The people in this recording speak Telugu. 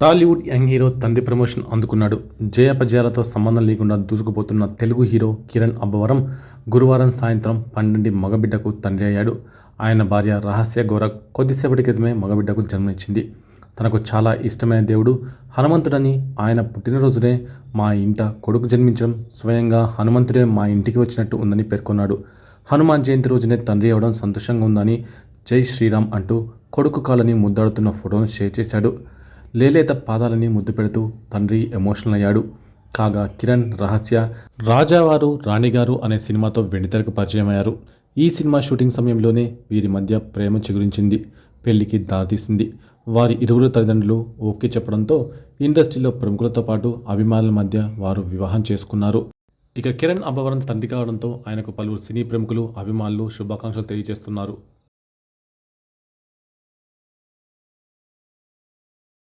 టాలీవుడ్ యంగ్ హీరో తండ్రి ప్రమోషన్ అందుకున్నాడు. జయాపజయాలతో సంబంధం లేకుండా దూసుకుపోతున్న తెలుగు హీరో కిరణ్ అబ్బవరం గురువారం సాయంత్రం పన్నెండు మగబిడ్డకు తండ్రి అయ్యాడు. ఆయన భార్య రహస్య గౌర కొద్దిసేపటి క్రితమే మగబిడ్డకు జన్మనిచ్చింది. తనకు చాలా ఇష్టమైన దేవుడు హనుమంతుడని ఆయన పుట్టినరోజునే మా ఇంట కొడుకు జన్మించడం స్వయంగా హనుమంతుడే మా ఇంటికి వచ్చినట్టు ఉందని పేర్కొన్నాడు. హనుమాన్ జయంతి రోజునే తండ్రి అవ్వడం సంతోషంగా ఉందని జై శ్రీరామ్ అంటూ కొడుకు కాలని ముద్దాడుతున్న ఫోటోను షేర్ చేశాడు. లేలేత పాదాలని ముద్దు పెడుతూ తండ్రి ఎమోషనల్ అయ్యాడు. కాగా కిరణ్ రహస్య రాజావారు రాణిగారు అనే సినిమాతో వెండితెరకు పరిచయం అయ్యారు ఈ సినిమా షూటింగ్ సమయంలోనే వీరి మధ్య ప్రేమ చిగురించింది పెళ్ళికి దారితీసింది. వారి ఇరువురు తల్లిదండ్రులు ఓకే చెప్పడంతో ఇండస్ట్రీలో ప్రముఖులతో పాటు అభిమానుల మధ్య వారు వివాహం చేసుకున్నారు. ఇక కిరణ్ అబ్బవరం తండ్రి కావడంతో ఆయనకు పలువురు సినీ ప్రముఖులు అభిమానులు శుభాకాంక్షలు తెలియజేస్తున్నారు.